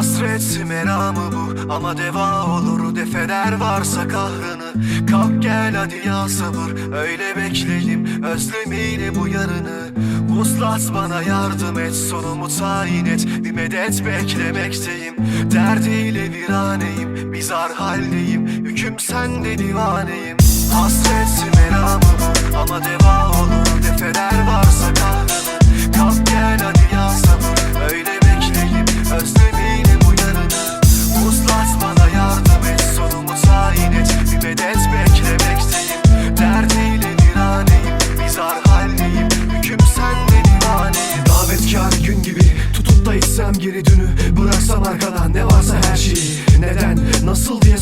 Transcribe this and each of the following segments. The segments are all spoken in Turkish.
Hasret meramı bu ama deva olur Defeder varsa kahrını Kalk gel hadi ya sabır Öyle bekledim özlemiyle bu yarını. Vuslat bana yardım et Sonumu tayin et Bir medet beklemekteyim. Derdiyle viraneyim Bizar haldeyim Hüküm sende divaneyim. Hasret meramı bu ama deva olur Defeder varsa kahrını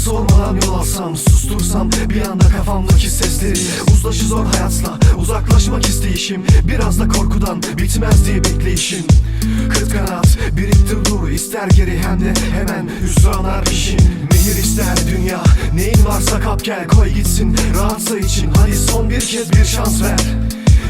sormadan yol alsam Sustursam bir anda kafamdaki sesleri Uzlaşı zor hayatla Uzaklaşmak isteyişim. Biraz da korkudan bitmez diye bekleyişim. Kıt kanat biriktir dur ister geri hem de hemen hüsranar işin Mehir ister dünya neyin varsa kap gel koy gitsin rahatsa için. Hadi son bir kez bir şans ver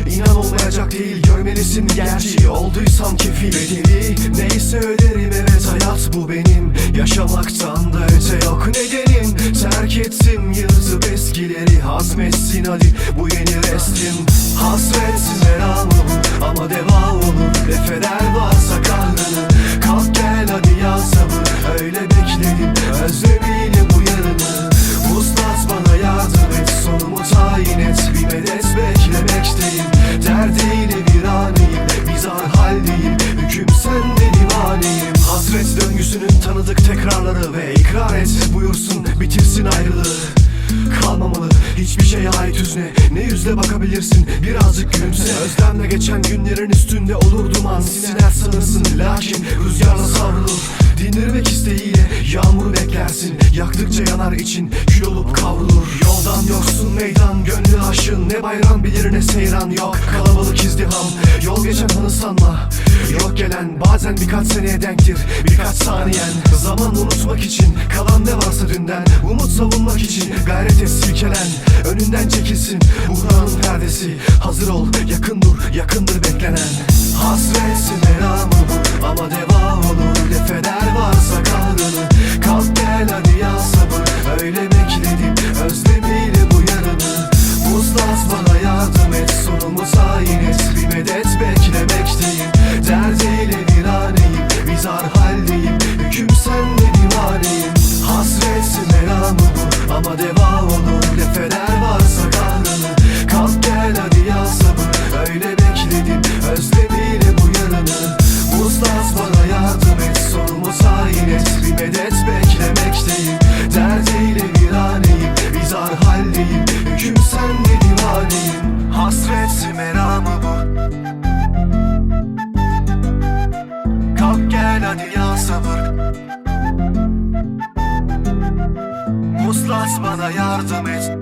İnan olmayacak değil görmelisin gerçeği olduysam kefil Bedeli neyse öderim evet hayat bu benim. Yaşamaktan da öte yok nedenim. Terk ettim yırtıp eskileri hazmetsin hadi bu yeni restim. Hasret meramı bu ama deva olur. Defeder varsa kahrını Kalk gel hadi ya sabır. Öyle bekledim özlemiyle tanıdık tekrarları Ve ikrar et buyursun bitirsin ayrılığı. Kalmamalı hiçbir şeye ait hüzne. Ne yüzle bakabilirsin birazcık gülümse. Özlemle geçen günlerin üstünde olur duman. Siner sanırsın lakin rüzgarla savrulur. Dindirmek isteğiyle yağmuru beklersin. Yaktıkça yanar için kül olup kavrulur. Yoldan bayram bilir ne seyran yok Kalabalık izdiham. Yol geçen anı sanma Yok gelen. Bazen birkaç seneye denktir Birkaç saniyen. Zaman unutmak için Kalan ne varsa dünden. Umut savunmak için Gayret et silkelen. Önünden çekilsin Buhranın perdesi. Hazır ol yakın dur yakındır beklenen. Hasret meramı ama deva olur. Defeder varsa kahrını Kalk sabır Muslat bana yardım et.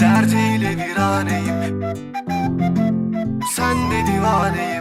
Derdiyle viraneyim Sen de divaneyim